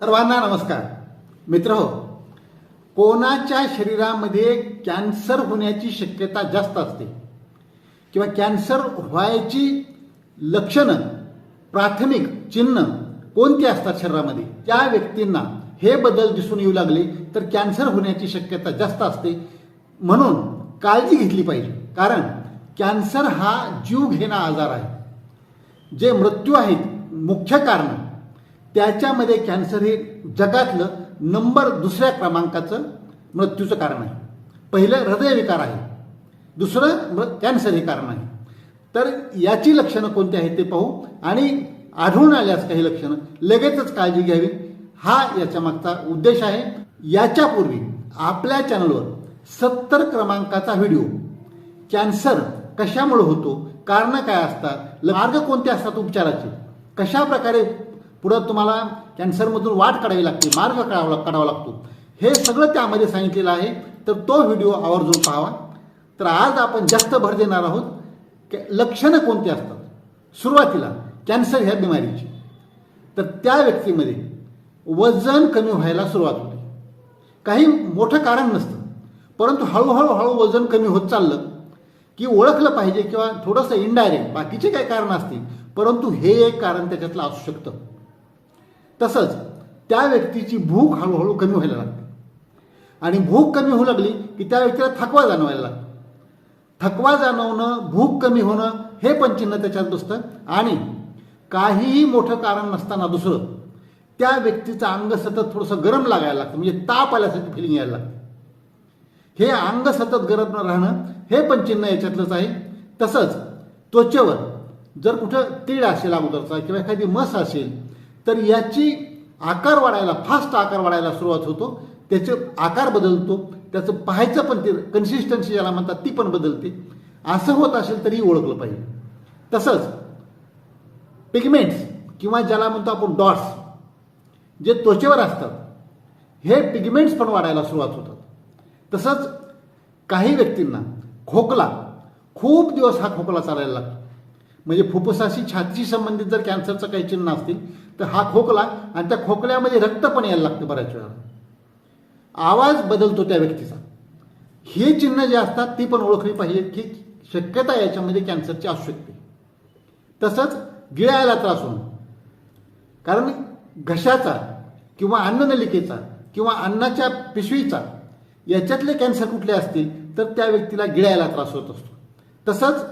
सर्वांना नमस्कार. मित्र हो कोणाच्या शरीरामध्ये कॅन्सर होण्याची शक्यता जास्त असते किंवा कॅन्सर व्हायची लक्षणं प्राथमिक चिन्ह कोणती असतात शरीरामध्ये? त्या व्यक्तींना हे बदल दिसून येऊ लागले तर कॅन्सर होण्याची शक्यता जास्त असते म्हणून काळजी घेतली पाहिजे. कारण कॅन्सर हा जीव घेणा आजार आहे. जे मृत्यू आहेत मुख्य कारण. त्याच्यामध्ये कॅन्सर हे जगातलं नंबर दुसऱ्या क्रमांकाचं मृत्यूचं कारण आहे. पहिलं हृदयविकार आहे. दुसरं मृ- कॅन्सर हे कारण आहे. तर याची लक्षणं कोणती आहेत ते पाहू. आणि आढळून आल्यास काही लक्षणं लगेचच काळजी घ्यावी. हा याच्या मागचा उद्देश आहे. याच्यापूर्वी आपल्या चॅनलवर सत्तर क्रमांकाचा व्हिडिओ कॅन्सर कशामुळे होतो? कारणं काय असतात? मार्ग कोणते असतात उपचाराचे? कशा प्रकारे पुढं तुम्हाला कॅन्सरमधून वाट काढावी लागते? मार्ग काढावा काढावा लागतो. हे सगळं त्यामध्ये सांगितलेलं आहे. तर तो व्हिडिओ आवर्जून पाहावा तर आज आपण जास्त भर देणार आहोत लक्षणं कोणती असतात? सुरुवातीला कॅन्सर ह्या बिमारीची. तर त्या व्यक्तीमध्ये वजन कमी व्हायला सुरुवात होते. काही मोठं कारण नसतं. परंतु हळूहळू हळू वजन कमी होत चाललं. की ओळखलं पाहिजे किंवा थोडंसं इनडायरेक्ट बाकीचे काही कारण असतील परंतु हे एक कारण त्याच्यातलं असू शकतं. तसंच त्या व्यक्तीची भूक हळूहळू कमी व्हायला लागते. आणि भूक कमी होऊ लागली की त्या व्यक्तीला थकवा जाणवायला लागतो. थकवा जाणवणं भूक कमी होणं हे पण चिन्ह त्याच्यात दिसतं आणि काहीही मोठं कारण नसताना दुसरं त्या व्यक्तीचं अंग सतत थोडंसं गरम लागायला लागतं. म्हणजे ताप आल्यासारखी फिलिंग यायला लागतं. हे अंग सतत गरम न राहणं हे पण चिन्ह याच्यातलंच आहे. तसंच त्वचेवर जर कुठं तीळ असेल अगोदरचा किंवा एखादी मस असेल तर याची आकार वाढायला फास्ट आकार वाढायला सुरुवात होतो. त्याचे आकार बदलतो. त्याचं पाहायचं पण ते कन्सिस्टन्सी ज्याला म्हणतात ती पण बदलते. असं होत असेल तरी ओळखलं पाहिजे. तसंच पिगमेंट्स किंवा ज्याला म्हणतो आपण डॉट्स जे त्वचेवर असतात हे पिगमेंट्स पण वाढायला सुरुवात होतात. तसंच काही व्यक्तींना खोकला खूप दिवस हा खोकला चालायला लागतो. म्हणजे फुफ्फुसाशी छातीशी संबंधित जर कॅन्सरचं काही चिन्ह असतील तर हा खोकला आणि त्या खोकल्यामध्ये रक्त पण यायला लागतं बऱ्याच वेळा. आवाज बदलतो त्या व्यक्तीचा. ही चिन्ह जी असतात ती पण ओळखली पाहिजे की शक्यता याच्यामध्ये कॅन्सरची असू शकते तसंच गिळायला त्रास होणं. कारण घशाचा किंवा अन्ननलिकेचा किंवा अन्नाच्या पिशवीचा याच्यातले कॅन्सर कुठले असतील तर त्या व्यक्तीला गिळायला त्रास होत असतो. तसंच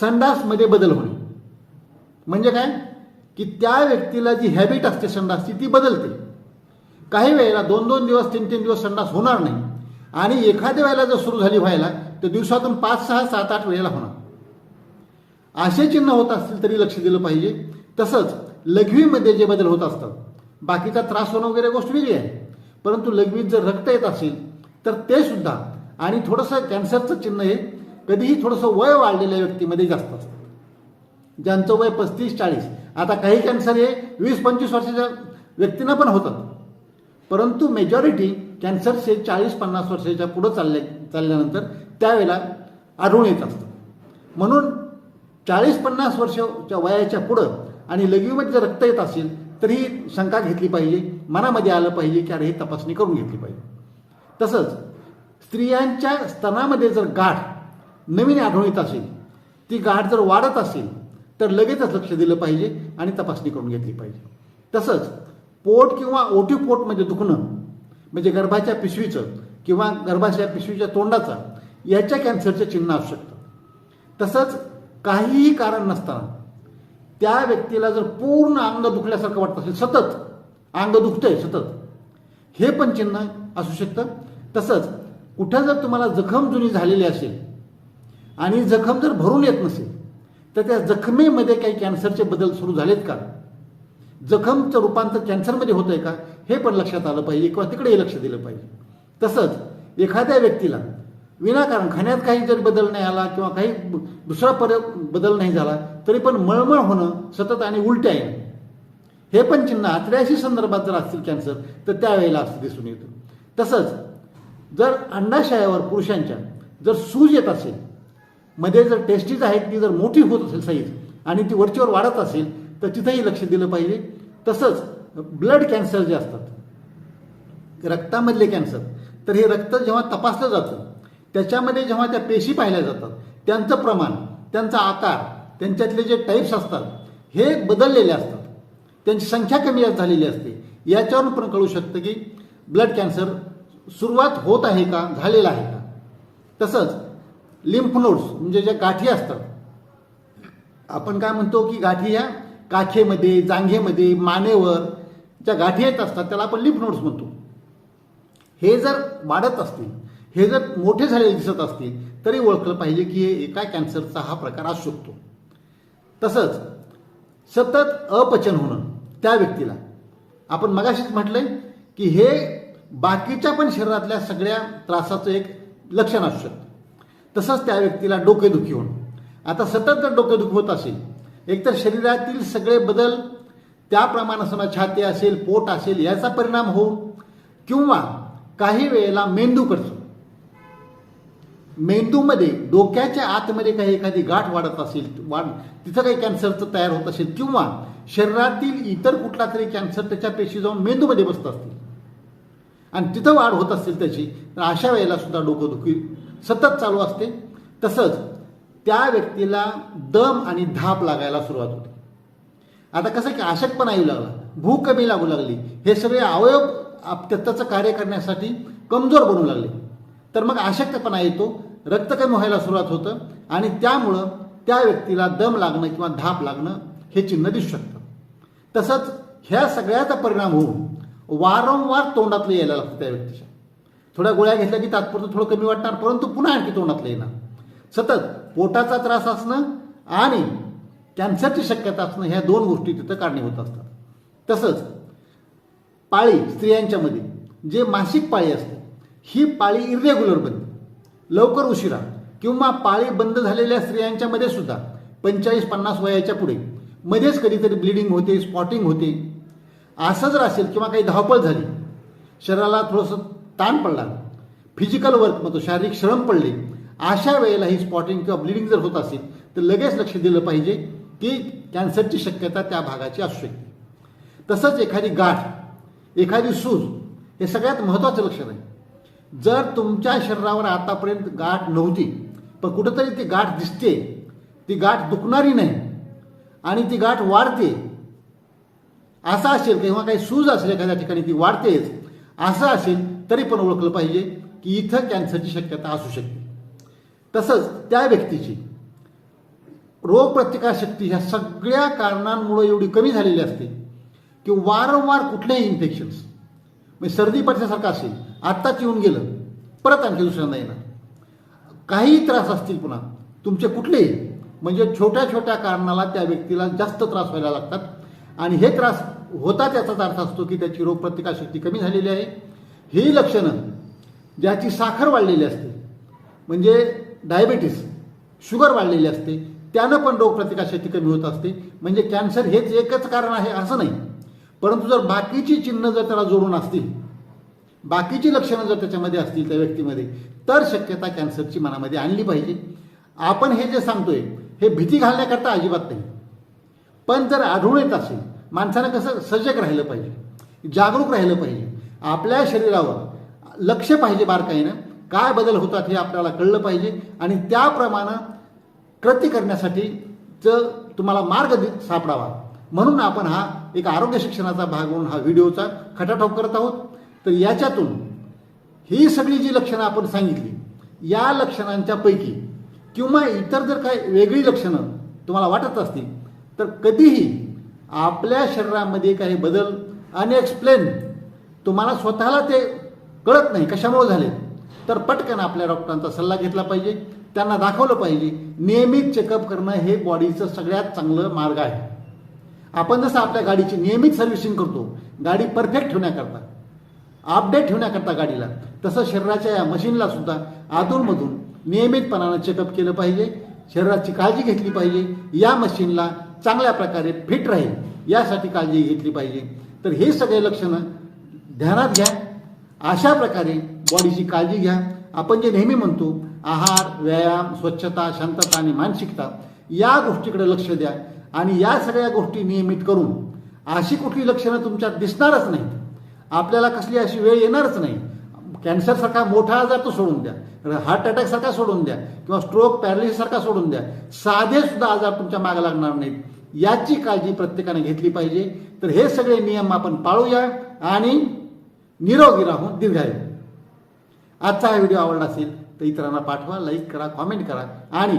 संडासमध्ये बदल होणे. म्हणजे काय? की त्या व्यक्तीला जी हॅबिट असते संडासची ती बदलते. काही वेळेला दोन दोन दिवस तीन तीन दिवस संडास होणार नाही. आणि एखाद्या वेळेला जर सुरू झाली व्हायला तर दिवसातून पाच सहा सात आठ वेळेला होणार. असे चिन्ह होत असतील तरी लक्ष दिलं पाहिजे. तसंच लघवीमध्ये जे बदल होत असतात बाकीचा त्रास होणं वगैरे गोष्ट वेगळी आहे. परंतु लघवीत जर रक्त येत असेल तर ते सुद्धा आणि थोडंसं कॅन्सरचं चिन्ह हे कधीही थोडंसं वय वाढलेल्या व्यक्तीमध्ये जास्त असतं. ज्यांचं वय पस्तीस चाळीस आता काही कॅन्सर हे वीस पंचवीस वर्षाच्या व्यक्तींना पण होतात. परंतु मेजॉरिटी कॅन्सरचे चाळीस पन्नास वर्षाच्या पुढं चालले चालल्यानंतर त्यावेळेला आढळून येत असतं. म्हणून चाळीस पन्नास वर्षाच्या वयाच्या पुढं आणि लघवीमध्ये जर रक्त येत असेल तर ही शंका घेतली पाहिजे. मनामध्ये आलं पाहिजे की अरे हे तपासणी करून घेतली पाहिजे. तसंच स्त्रियांच्या स्तनामध्ये जर गाठ नवीन आढळून येत असेल ती गाठ जर वाढत असेल तर लगेचच लक्ष दिलं पाहिजे आणि तपासणी करून घेतली पाहिजे. तसंच पोट किंवा ओटी म्हणजे दुखणं म्हणजे गर्भाच्या पिशवीचं किंवा गर्भाच्या पिशवीच्या तोंडाचा याच्या कॅन्सरचं चिन्ह असू शकतं. तसंच काहीही कारण नसताना त्या व्यक्तीला जर पूर्ण अंग दुखल्यासारखं वाटत असेल सतत अंग दुखतंय सतत. हे पण चिन्ह असू शकतं. तसंच कुठं जर तुम्हाला जखम जुनी झालेली असेल आणि जखम जर भरून येत नसेल तर त्या जखमेमध्ये काही कॅन्सरचे बदल सुरू झालेत का? जखमचं रूपांतर कॅन्सरमध्ये होतंय का? हे पण लक्षात आलं पाहिजे. किंवा तिकडेही लक्ष दिलं पाहिजे. तसंच एखाद्या व्यक्तीला विनाकारण खाण्यात काही जरी बदल नाही आला किंवा काही दुसरा पर बदल नाही झाला तरी पण मळमळ होणं सतत आणि उलट्या येणं. हे पण चिन्ह आतड्याशी संदर्भात जर असतील कॅन्सर तर त्यावेळेला असं दिसून येतं. तसंच जर अंडाशयावर पुरुषांच्या जर सूज येत असेल मध्ये जर टेस्टीज आहेत ती जर मोठी होत असेल साईज आणि ती वरचीवर वाढत असेल तर तिथंही लक्ष दिलं पाहिजे. तसंच ब्लड कॅन्सर जे असतात रक्तामधले कॅन्सर तर हे रक्त जेव्हा तपासलं जातं त्याच्यामध्ये जेव्हा त्या पेशी पाहिल्या जातात त्यांचं प्रमाण त्यांचा आकार त्यांच्यातले जे टाईप्स असतात हे बदललेले असतात. त्यांची संख्या कमी झालेली असते. याच्यावरून पण कळू शकतं की ब्लड कॅन्सर सुरुवात होत आहे का? झालेला आहे का? तसंच लिम्फ नोड्स म्हणजे ज्या गाठी असतात. आपण काय म्हणतो की गाठी ह्या काखेमध्ये जांघेमध्ये मानेवर ज्या गाठी येत असतात त्याला आपण लिम्फ नोड्स म्हणतो. हे जर वाढत असतील हे जर मोठे झालेले दिसत असतील तरी ओळखलं पाहिजे की हे एका कॅन्सरचा हा प्रकार असू शकतो. तसंच सतत अपचन होणं. त्या व्यक्तीला. आपण मगाशीच म्हटलंय की हे बाकीच्या पण शरीरातल्या सगळ्या त्रासाचं एक लक्षण असू शकतं. तसंच त्या व्यक्तीला डोकेदुखी होणं. आता सतत जर डोकेदुखी होत असेल एकतर शरीरातील सगळे बदल त्याप्रमाणे समजा छाती असेल पोट असेल याचा परिणाम होऊन किंवा काही वेळेला मेंदूकडचं मेंदूमध्ये डोक्याच्या आतमध्ये काही एखादी गाठ वाढत असेल वाढ तिथं काही कॅन्सरचं तयार होत असेल किंवा शरीरातील इतर कुठला तरी कॅन्सर त्याच्या पेशी जाऊन मेंदूमध्ये बसत असतील. आणि तिथं वाढ होत असेल त्याची तर अशा वेळेला सुद्धा डोकंदुखी सतत चालू असते. तसंच त्या व्यक्तीला दम आणि धाप लागायला सुरुवात होते. आता कसं की अशक्तपणा येऊ लागला भूक कमी लागू लागली हे सगळे अवयव आप- त्याचं कार्य करण्यासाठी कमजोर बनू लागले. तर मग अशक्तपणा येतो रक्त कमी व्हायला सुरुवात होतं आणि त्यामुळं त्या व्यक्तीला दम लागणं किंवा धाप लागणं हे चिन्ह दिसू शकतं. तसंच ह्या सगळ्याचा परिणाम होऊन वारंवार तोंडातलं यायला लागतं त्या व्यक्तीच्या. थोड्या गोळ्या घेतल्या की तात्पुरतं थोडं कमी वाटणार परंतु पुन्हा आणखी तोंडातलं येणार. सतत पोटाचा त्रास असणं आणि कॅन्सरची शक्यता असणं ह्या दोन गोष्टी तिथं कारणीभूत असतात. तसंच पाळी स्त्रियांच्यामध्ये जे मासिक पाळी असते ही पाळी इरेग्युलर बनते. लवकर उशिरा किंवा पाळी बंद झालेल्या स्त्रियांच्या मध्ये सुद्धा पंचेचाळीस पन्नास वयाच्या पुढे मध्येच कधीतरी ब्लिडिंग होते स्पॉटिंग होते. असं जर असेल किंवा काही धावपळ झाली. शरीराला थोडंसं ताण पडला. फिजिकल वर्क म्हणतो शारीरिक श्रम पडले. अशा वेळेला ही स्पॉटिंग किंवा ब्लिडिंग जर होत असेल तर लगेच लक्ष दिलं पाहिजे की कॅन्सरची शक्यता त्या भागाची असू शकते. तसंच एखादी गाठ एखादी सूज हे सगळ्यात महत्त्वाचं लक्षण आहे. जर तुमच्या शरीरावर आतापर्यंत गाठ नव्हती पण कुठंतरी ती गाठ दिसते ती गाठ दुखणारी नाही आणि ती गाठ वाढते असं असेल किंवा काही सूज असेल एखाद्या ठिकाणी ती वाढतेच असं असेल तरी पण ओळखलं पाहिजे की इथं कॅन्सरची शक्यता असू शकते. तसंच त्या व्यक्तीची रोगप्रतिकारशक्ती ह्या सगळ्या कारणांमुळे एवढी कमी झालेली असते की वारंवार कुठलेही इन्फेक्शन्स म्हणजे सर्दी पडल्यासारखं असेल आत्ताच येऊन गेलं परत आणखी दुसऱ्यांदा येणार. काही त्रास असतील पुन्हा तुमचे कुठलेही म्हणजे छोट्या छोट्या कारणाला त्या व्यक्तीला जास्त त्रास व्हायला लागतात. आणि हे त्रास होता त्याचाच अर्थ असतो की त्याची रोगप्रतिकारशक्ती कमी झालेली आहे. ही लक्षणं ज्याची साखर वाढलेली असते म्हणजे डायबिटीस शुगर वाढलेली असते त्यानं पण रोगप्रतिकारशक्ती कमी होत असते. म्हणजे कॅन्सर हेच एकच कारण आहे असं नाही. परंतु जर बाकीची चिन्ह जर त्याला जोडून असतील बाकीची लक्षणं जर त्याच्यामध्ये असतील त्या व्यक्तीमध्ये तर शक्यता कॅन्सरची मनामध्ये आणली पाहिजे. आपण हे जे सांगतोय हे भीती घालण्याकरता अजिबात नाही. पण जर आढळून येत असेल माणसानं कसं सजग राहिलं पाहिजे जागरूक राहिलं पाहिजे आपल्या शरीरावर लक्ष पाहिजे बारकाईनं काय बदल होतात हे आपल्याला कळलं पाहिजे आणि त्याप्रमाणे कृती करण्यासाठी च तुम्हाला मार्ग सापडावा. म्हणून आपण हा एक आरोग्य शिक्षणाचा भाग म्हणून हा व्हिडिओचा खटाटोप करत आहोत. तर याच्यातून ही सगळी जी लक्षणं आपण सांगितली या लक्षणांच्या पैकी किंवा इतर जर काही वेगळी लक्षणं तुम्हाला वाटत असतील तर कधीही आपल्या शरीरामध्ये काही बदल अनएक्सप्लेन तुम्हाला स्वतःला ते कळत नाही कशामुळे झाले तर पटकन आपल्या डॉक्टरांचा सल्ला घेतला पाहिजे त्यांना दाखवलं पाहिजे. नियमित चेकअप करणं हे बॉडीचं सगळ्यात चांगलं मार्ग आहे. आपण जसं आपल्या गाडीची नियमित सर्व्हिसिंग करतो गाडी परफेक्ट ठेवण्याकरता अपडेट ठेवण्याकरता गाडीला तसं शरीराच्या या मशीनला सुद्धा अधूनमधून नियमितपणानं चेकअप केलं पाहिजे शरीराची काळजी घेतली पाहिजे या मशीनला चांगल्या प्रकारे फिट राहील यासाठी काळजी घेतली पाहिजे. तर हे सगळे लक्षणं ध्यानात घ्या अशा प्रकारे बॉडीची काळजी घ्या. आपण जे नेहमी म्हणतो आहार व्यायाम स्वच्छता शांतता आणि मानसिकता या गोष्टीकडे लक्ष द्या. आणि या सगळ्या गोष्टी नियमित करून अशी कुठली लक्षणं तुमच्यात दिसणारच नाहीत. आपल्याला कसली अशी वेळ येणारच नाही. कॅन्सरसारखा मोठा आजार तो सोडून द्या. हार्ट अटॅकसारखा सोडून द्या. किंवा स्ट्रोक पॅरालिसिससारखा सोडून द्या. साधे सुद्धा आजार तुमच्या मागे लागणार नाहीत. याची काळजी प्रत्येकाने घेतली पाहिजे. तर हे सगळे नियम आपण पाळूया आणि निरोगी राहून दीर्घायू. आजचा हा व्हिडिओ आवडला असेल तर इतरांना पाठवा लाईक करा कॉमेंट करा आणि